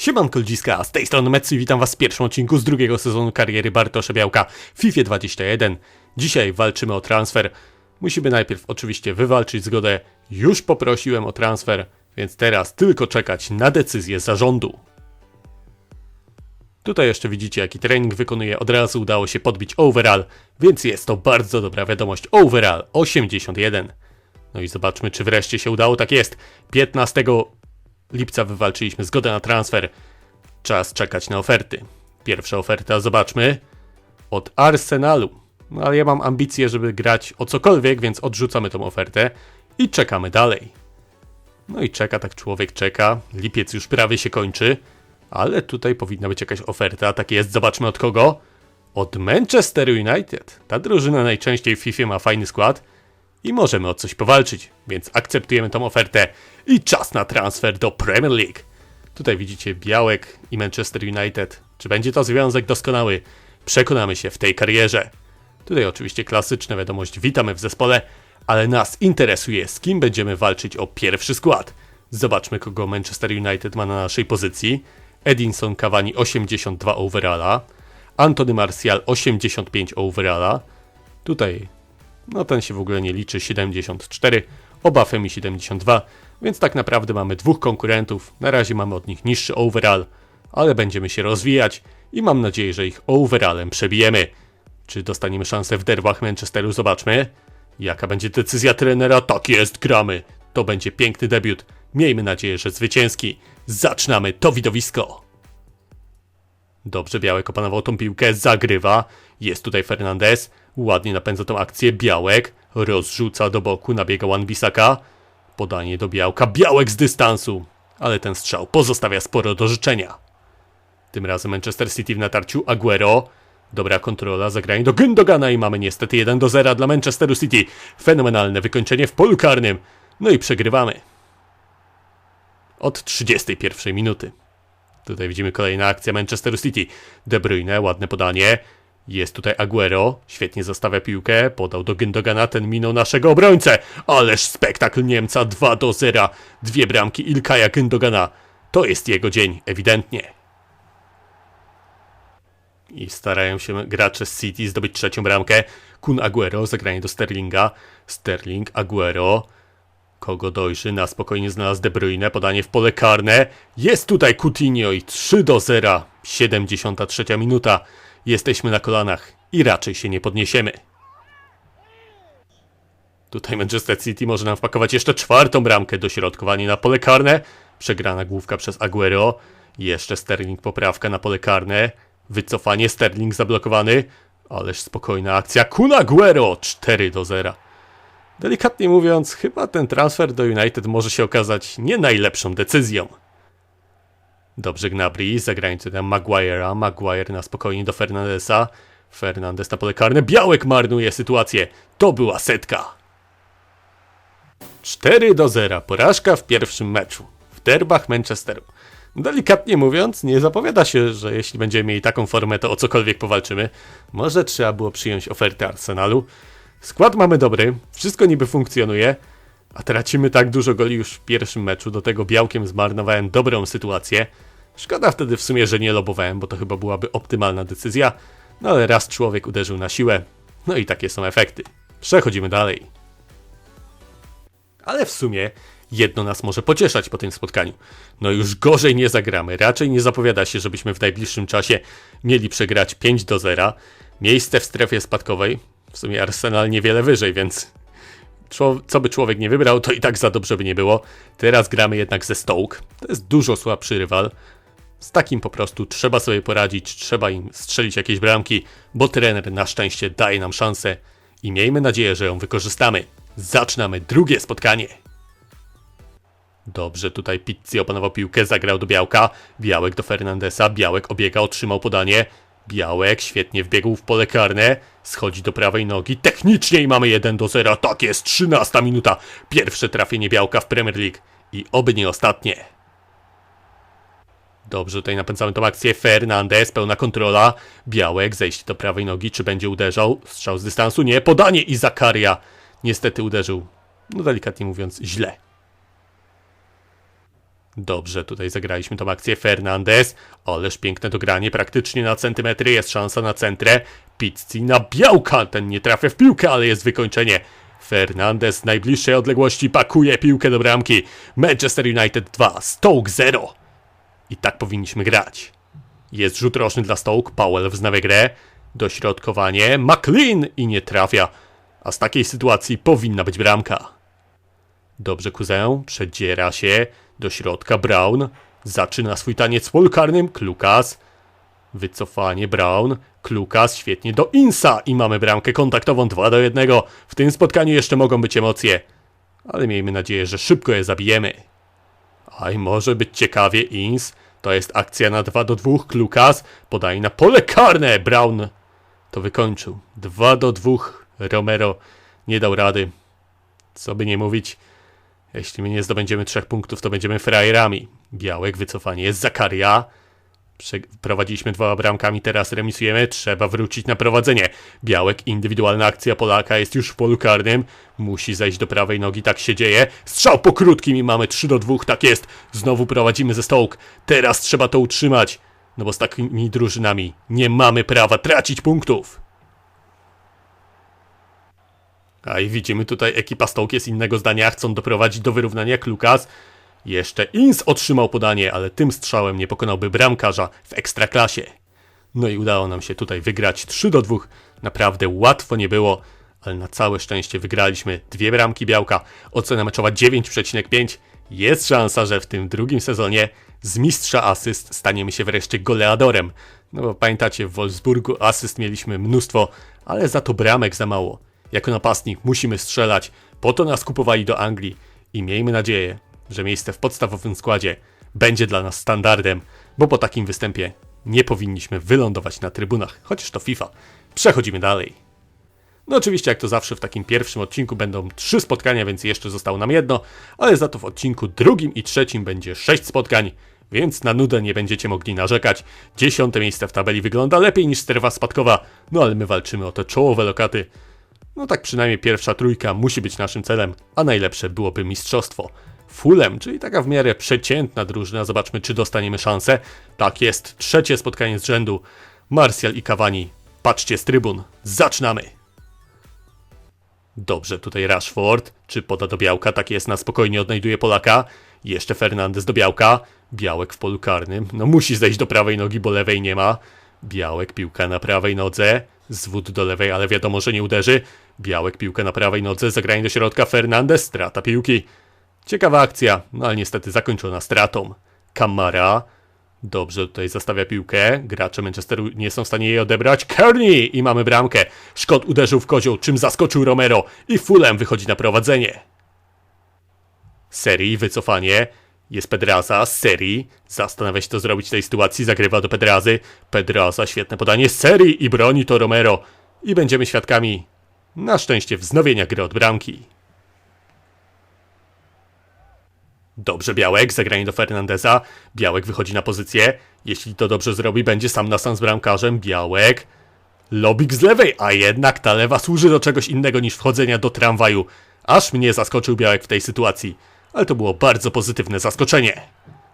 Siemanko ludziska, z tej strony Metsu witam was w pierwszym odcinku z drugiego sezonu kariery Bartosza Białka w FIFA 21. Dzisiaj walczymy o transfer. Musimy najpierw oczywiście wywalczyć zgodę. Już poprosiłem o transfer, więc teraz tylko czekać na decyzję zarządu. Tutaj jeszcze widzicie jaki trening wykonuje, od razu udało się podbić overall, więc jest to bardzo dobra wiadomość. Overall 81. No i zobaczmy czy wreszcie się udało, tak jest. 15 lipca wywalczyliśmy zgodę na transfer. Czas czekać na oferty. Pierwsza oferta, zobaczmy. Od Arsenalu. No ale ja mam ambicje, żeby grać o cokolwiek, więc odrzucamy tą ofertę i czekamy dalej. No i czeka, tak człowiek czeka. Lipiec już prawie się kończy, ale tutaj powinna być jakaś oferta. Tak jest, zobaczmy od kogo. Od Manchester United. Ta drużyna najczęściej w FIFA ma fajny skład i możemy o coś powalczyć, więc akceptujemy tą ofertę i czas na transfer do Premier League. Tutaj widzicie Białek i Manchester United. Czy będzie to związek doskonały? Przekonamy się w tej karierze. Tutaj oczywiście klasyczna wiadomość, witamy w zespole, ale nas interesuje z kim będziemy walczyć o pierwszy skład. Zobaczmy kogo Manchester United ma na naszej pozycji. Edinson Cavani 82 overalla, Antony Martial 85 overalla. Tutaj no ten się w ogóle nie liczy, 74, oba Femi 72, więc tak naprawdę mamy dwóch konkurentów, na razie mamy od nich niższy overall, ale będziemy się rozwijać i mam nadzieję, że ich overallem przebijemy. Czy dostaniemy szansę w derwach Manchesteru? Zobaczmy. Jaka będzie decyzja trenera? Tak jest, gramy. To będzie piękny debiut. Miejmy nadzieję, że zwycięski. Zaczynamy to widowisko. Dobrze, Białek opanował tą piłkę, zagrywa. Jest tutaj Fernandez. Ładnie napędza tą akcję. Białek rozrzuca do boku, nabiega Wan-Bissaka. Podanie do Białka. Białek z dystansu. Ale ten strzał pozostawia sporo do życzenia. Tym razem Manchester City w natarciu. Aguero. Dobra kontrola, zagranie do Gündogana i mamy niestety 1 do 0 dla Manchesteru City. Fenomenalne wykończenie w polu karnym. No i przegrywamy. Od 31 minuty. Tutaj widzimy kolejna akcja Manchesteru City. De Bruyne, ładne podanie. Jest tutaj Aguero, świetnie zostawia piłkę, podał do Gündogana, ten minął naszego obrońcę. Ależ spektakl Niemca 2 do 0. Dwie bramki Ilkaja Gündogana. To jest jego dzień, ewidentnie. I starają się gracze z City zdobyć trzecią bramkę. Kun Aguero, zagranie do Sterlinga. Sterling, Aguero. Kogo dojrzy? Na spokojnie znalazł De Bruyne. Podanie w pole karne. Jest tutaj Coutinho i 3 do 0. 73 minuta. Jesteśmy na kolanach i raczej się nie podniesiemy. Tutaj Manchester City może nam wpakować jeszcze czwartą bramkę. Dośrodkowanie na pole karne. Przegrana główka przez Aguero. Jeszcze Sterling poprawka na pole karne. Wycofanie Sterling zablokowany. Ależ spokojna akcja. Kun Aguero 4 do 0. Delikatnie mówiąc, chyba ten transfer do United może się okazać nie najlepszą decyzją. Dobrze Gnabry, zagrańcy na Maguire'a, Maguire na spokojnie do Fernandesa. Fernandes na pole karne, Białek marnuje sytuację. To była setka. 4 do 0, porażka w pierwszym meczu. W derbach Manchesteru. Delikatnie mówiąc, nie zapowiada się, że jeśli będziemy mieli taką formę, to o cokolwiek powalczymy. Może trzeba było przyjąć ofertę Arsenalu. Skład mamy dobry, wszystko niby funkcjonuje, a tracimy tak dużo goli już w pierwszym meczu, do tego białkiem zmarnowałem dobrą sytuację. Szkoda wtedy w sumie, że nie lobowałem, bo to chyba byłaby optymalna decyzja, no ale raz człowiek uderzył na siłę, no i takie są efekty. Przechodzimy dalej. Ale w sumie jedno nas może pocieszać po tym spotkaniu. No już gorzej nie zagramy, raczej nie zapowiada się, żebyśmy w najbliższym czasie mieli przegrać 5 do 0. Miejsce w strefie spadkowej, w sumie Arsenal niewiele wyżej, więc co by człowiek nie wybrał, to i tak za dobrze by nie było. Teraz gramy jednak ze Stoke. To jest dużo słabszy rywal. Z takim po prostu trzeba sobie poradzić, trzeba im strzelić jakieś bramki, bo trener na szczęście daje nam szansę i miejmy nadzieję, że ją wykorzystamy. Zaczynamy drugie spotkanie. Dobrze, tutaj Pizzi opanował piłkę, zagrał do Białka. Białek do Fernandesa, Białek obiega, otrzymał podanie. Białek świetnie wbiegł w pole karne, schodzi do prawej nogi, technicznie i mamy 1 do 0, tak jest, 13 minuta, pierwsze trafienie Białka w Premier League i oby nie ostatnie. Dobrze, tutaj napędzamy tą akcję, Fernandez, pełna kontrola, Białek, zejście do prawej nogi, czy będzie uderzał, strzał z dystansu, nie, podanie i Zakaria, niestety uderzył, no delikatnie mówiąc, źle. Dobrze, tutaj zagraliśmy tą akcję Fernandez. Ależ piękne dogranie, praktycznie na centymetry, jest szansa na centrę. Pizzi na białka, ten nie trafia w piłkę, ale jest wykończenie. Fernandez z najbliższej odległości pakuje piłkę do bramki. Manchester United 2, Stoke 0. I tak powinniśmy grać. Jest rzut roczny dla Stoke, Powell wznawia grę. Dośrodkowanie, McLean i nie trafia. A z takiej sytuacji powinna być bramka. Dobrze, kuzę, przedziera się do środka Brown. Zaczyna swój taniec w polu karnym, Klukas. Wycofanie Brown, Klukas świetnie do Insa i mamy bramkę kontaktową 2 do 1. W tym spotkaniu jeszcze mogą być emocje, ale miejmy nadzieję, że szybko je zabijemy. Aj, może być ciekawie Ins. To jest akcja na 2 do 2. Klukas podaje na pole karne. Brown to wykończył. 2 do 2. Romero nie dał rady. Co by nie mówić, jeśli my nie zdobędziemy trzech punktów, to będziemy frajerami. Białek, wycofanie jest Zakaria. Prowadziliśmy dwoma bramkami, teraz remisujemy. Trzeba wrócić na prowadzenie. Białek, indywidualna akcja Polaka jest już w polu karnym. Musi zejść do prawej nogi, tak się dzieje. Strzał po krótkim i mamy 3 do 2, tak jest. Znowu prowadzimy ze Stołk. Teraz trzeba to utrzymać. No bo z takimi drużynami nie mamy prawa tracić punktów. A i widzimy tutaj ekipa Stoke jest innego zdania, chcą doprowadzić do wyrównania Klukas. Jeszcze Ins otrzymał podanie, ale tym strzałem nie pokonałby bramkarza w ekstraklasie. No i udało nam się tutaj wygrać 3 do 2. Naprawdę łatwo nie było, ale na całe szczęście wygraliśmy dwie bramki białka. Ocena meczowa 9,5. Jest szansa, że w tym drugim sezonie z mistrza asyst staniemy się wreszcie goleadorem. No bo pamiętacie, w Wolfsburgu asyst mieliśmy mnóstwo, ale za to bramek za mało. Jako napastnik musimy strzelać, po to nas kupowali do Anglii i miejmy nadzieję, że miejsce w podstawowym składzie będzie dla nas standardem, bo po takim występie nie powinniśmy wylądować na trybunach, chociaż to FIFA. Przechodzimy dalej. No oczywiście, jak to zawsze w takim pierwszym odcinku będą trzy spotkania, więc jeszcze zostało nam jedno, ale za to w odcinku drugim i trzecim będzie sześć spotkań, więc na nudę nie będziecie mogli narzekać. Dziesiąte miejsce w tabeli wygląda lepiej niż strefa spadkowa, no ale my walczymy o te czołowe lokaty. No tak przynajmniej pierwsza trójka musi być naszym celem, a najlepsze byłoby mistrzostwo. Fulem, czyli taka w miarę przeciętna drużyna, zobaczmy czy dostaniemy szansę. Tak jest, trzecie spotkanie z rzędu. Martial i Cavani, patrzcie z trybun, zaczynamy! Dobrze, tutaj Rashford, czy poda do Białka, tak jest, na spokojnie odnajduje Polaka. Jeszcze Fernandez do Białka, Białek w polu karnym, no musi zejść do prawej nogi, bo lewej nie ma. Białek, piłka na prawej nodze, zwód do lewej, ale wiadomo, że nie uderzy. Białek, piłka na prawej nodze, zagranie do środka, Fernandez, strata piłki. Ciekawa akcja, no ale niestety zakończona stratą. Kamara, dobrze tutaj zastawia piłkę, gracze Manchesteru nie są w stanie jej odebrać. Kearney i mamy bramkę. Szkot uderzył w kozioł, czym zaskoczył Romero i Fulham wychodzi na prowadzenie. Serii, wycofanie, jest Pedraza z serii. Zastanawia się to zrobić w tej sytuacji. Zagrywa do Pedrazy. Pedraza, świetne podanie z serii i broni to Romero. I będziemy świadkami, na szczęście, wznowienia gry od bramki. Dobrze, Białek, zagranie do Fernandeza. Białek wychodzi na pozycję. Jeśli to dobrze zrobi, będzie sam na sam z bramkarzem. Białek. Lobik z lewej, a jednak ta lewa służy do czegoś innego niż wchodzenia do tramwaju. Aż mnie zaskoczył Białek w tej sytuacji ale to było bardzo pozytywne zaskoczenie.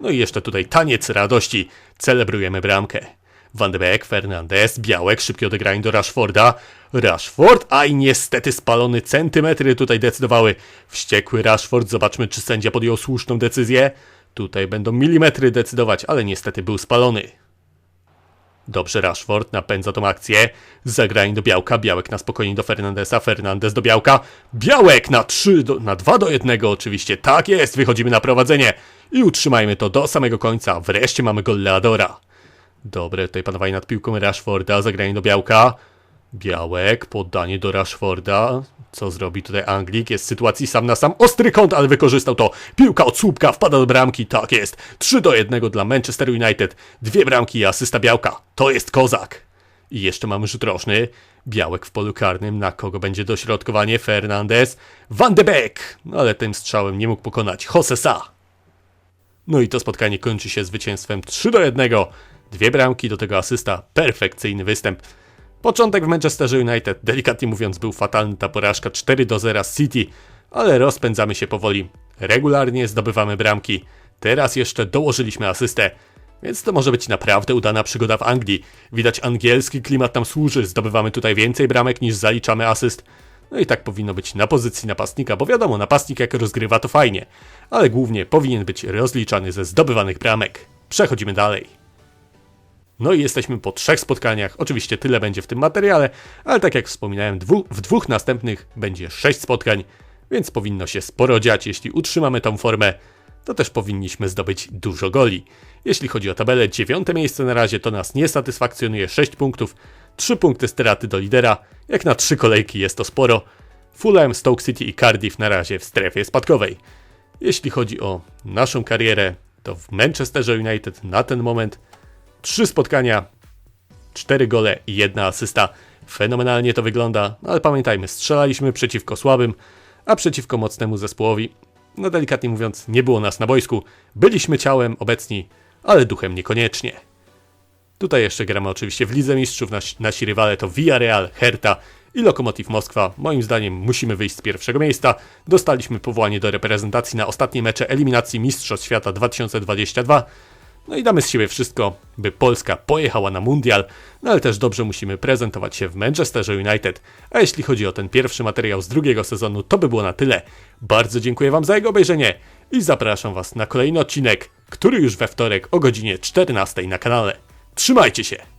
No i jeszcze tutaj taniec radości. Celebrujemy bramkę. Van de Beek, Fernandez, Białek, szybkie odegranie do Rashforda. Rashford, a i niestety spalony centymetry tutaj decydowały. Wściekły Rashford, zobaczmy czy sędzia podjął słuszną decyzję. Tutaj będą milimetry decydować, ale niestety był spalony. Dobrze, Rashford napędza tą akcję. Zagranie do Białka, Białek na spokojnie do Fernandesa, Fernandez do Białka. Białek na 3, do, na 2 do 1 oczywiście. Tak jest, wychodzimy na prowadzenie. I utrzymajmy to do samego końca. Wreszcie mamy gol Leadora. Dobre, tutaj panowanie nad piłką Rashforda, zagranie do Białka. Białek, poddanie do Rashforda. Co zrobi tutaj Anglik? Jest w sytuacji sam na sam. Ostry kąt, ale wykorzystał to. Piłka od słupka, wpada do bramki. Tak jest. 3 do 1 dla Manchester United. Dwie bramki i asysta Białka. To jest kozak. I jeszcze mamy rzut roczny. Białek w polu karnym. Na kogo będzie dośrodkowanie? Fernandez. Van de Beek. No ale tym strzałem nie mógł pokonać Josesa. No i to spotkanie kończy się zwycięstwem 3 do 1. Dwie bramki, do tego asysta. Perfekcyjny występ. Początek w Manchesterze United, delikatnie mówiąc, był fatalny, ta porażka 4 do 0 z City, ale rozpędzamy się powoli. Regularnie zdobywamy bramki. teraz jeszcze dołożyliśmy asystę. Więc to może być naprawdę udana przygoda w Anglii. Widać angielski klimat nam służy, zdobywamy tutaj więcej bramek niż zaliczamy asyst. No i tak powinno być na pozycji napastnika, bo wiadomo, napastnik jak rozgrywa to fajnie, ale głównie powinien być rozliczany ze zdobywanych bramek. Przechodzimy dalej. No i jesteśmy po trzech spotkaniach. Oczywiście tyle będzie w tym materiale, ale tak jak wspominałem, dwu, w dwóch następnych będzie sześć spotkań, więc powinno się sporo dziać. Jeśli utrzymamy tą formę, to też powinniśmy zdobyć dużo goli. Jeśli chodzi o tabelę, dziewiąte miejsce na razie to nas nie satysfakcjonuje 6 punktów, 3 punkty straty do lidera. Jak na 3 kolejki jest to sporo. Fulham, Stoke City i Cardiff na razie w strefie spadkowej. Jeśli chodzi o naszą karierę, to w Manchesterze United na ten moment 3 spotkania, 4 gole i 1 asysta. Fenomenalnie to wygląda, no ale pamiętajmy, strzelaliśmy przeciwko słabym, a przeciwko mocnemu zespołowi, no delikatnie mówiąc, nie było nas na boisku. Byliśmy ciałem obecni, ale duchem niekoniecznie. Tutaj jeszcze gramy oczywiście w Lidze Mistrzów, nasi, nasi rywale to Villarreal, Hertha i Lokomotiv Moskwa. Moim zdaniem musimy wyjść z pierwszego miejsca. Dostaliśmy powołanie do reprezentacji na ostatnie mecze eliminacji Mistrzostw Świata 2022. No i damy z siebie wszystko, by Polska pojechała na mundial, no ale też dobrze musimy prezentować się w Manchesterze United. A jeśli chodzi o ten pierwszy materiał z drugiego sezonu, to by było na tyle. Bardzo dziękuję Wam za jego obejrzenie i zapraszam Was na kolejny odcinek, który już we wtorek o godzinie 14 na kanale. Trzymajcie się!